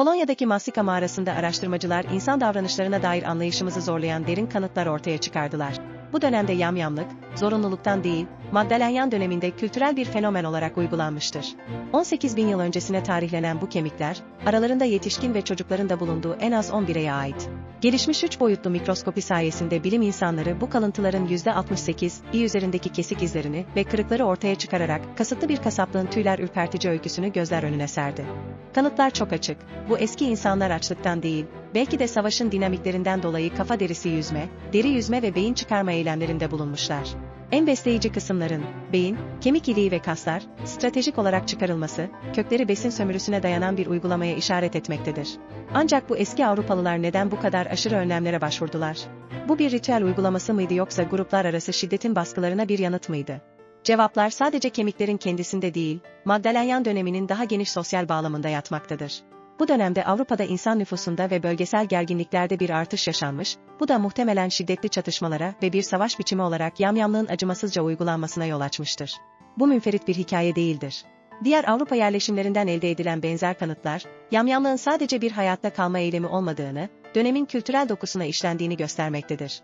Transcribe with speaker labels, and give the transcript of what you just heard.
Speaker 1: Polonya'daki Masika mağarasında araştırmacılar insan davranışlarına dair anlayışımızı zorlayan derin kanıtlar ortaya çıkardılar. Bu dönemde yamyamlık, zorunluluktan değil, Magdalenyan döneminde kültürel bir fenomen olarak uygulanmıştır. 18 bin yıl öncesine tarihlenen bu kemikler, aralarında yetişkin ve çocukların da bulunduğu en az 10 bireye ait. Gelişmiş 3 boyutlu mikroskopi sayesinde bilim insanları bu kalıntıların %68, i üzerindeki kesik izlerini ve kırıkları ortaya çıkararak kasıtlı bir kasaplığın tüyler ürpertici öyküsünü gözler önüne serdi. Kanıtlar çok açık. Bu eski insanlar açlıktan değil, belki de savaşın dinamiklerinden dolayı kafa derisi yüzme, deri yüzme ve beyin çıkarma eylemlerinde bulunmuşlar. En besleyici kısımların, beyin, kemik iliği ve kaslar, stratejik olarak çıkarılması, kökleri besin sömürüsüne dayanan bir uygulamaya işaret etmektedir. Ancak bu eski Avrupalılar neden bu kadar aşırı önlemlere başvurdular? Bu bir ritüel uygulaması mıydı yoksa gruplar arası şiddetin baskılarına bir yanıt mıydı? Cevaplar sadece kemiklerin kendisinde değil, Magdalenyan döneminin daha geniş sosyal bağlamında yatmaktadır. Bu dönemde Avrupa'da insan nüfusunda ve bölgesel gerginliklerde bir artış yaşanmış, bu da muhtemelen şiddetli çatışmalara ve bir savaş biçimi olarak yamyamlığın acımasızca uygulanmasına yol açmıştır. Bu münferit bir hikaye değildir. Diğer Avrupa yerleşimlerinden elde edilen benzer kanıtlar, yamyamlığın sadece bir hayatta kalma eylemi olmadığını, dönemin kültürel dokusuna işlendiğini göstermektedir.